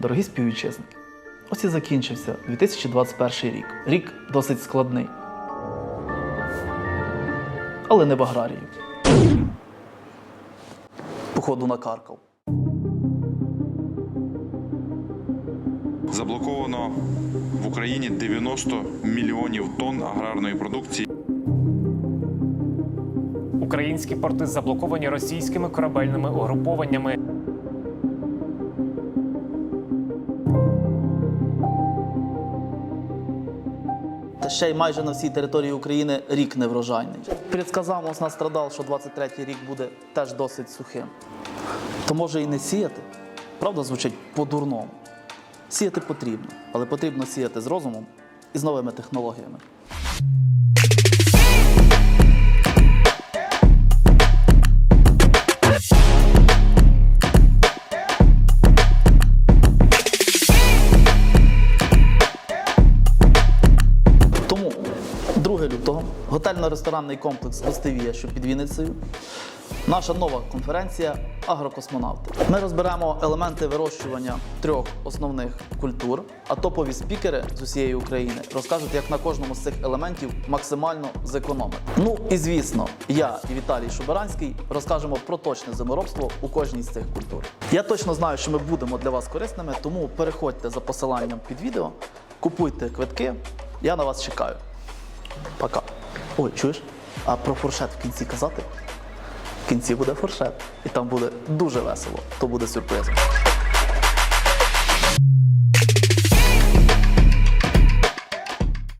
дорогі співвітчизники. Ось і закінчився 2021 рік. Рік досить складний. Але не в аграрії. Походу накаркав. Заблоковано в Україні 90 мільйонів тонн аграрної продукції. Українські порти заблоковані російськими корабельними угрупованнями. Ще й майже на всій території України рік неврожайний. Предсказав страдав, що 23-й рік буде теж досить сухим. То може і не сіяти. Правда, звучить по-дурному. Сіяти потрібно, але потрібно сіяти з розумом і з новими технологіями. 2 лютого готельно-ресторанний комплекс Гостевія, що під Вінницею. Наша нова конференція Агрокосмонавти. Ми розберемо елементи вирощування трьох основних культур, а топові спікери з усієї України розкажуть, як на кожному з цих елементів максимально зекономити. Ну і звісно, я і Віталій Шубаранський розкажемо про точне землеробство у кожній з цих культур. Я точно знаю, що ми будемо для вас корисними, тому переходьте за посиланням під відео, купуйте квитки. Я на вас чекаю. Пока. Ой, чуєш? А про фуршет в кінці казати? В кінці буде фуршет. І там буде дуже весело. То буде сюрпризом.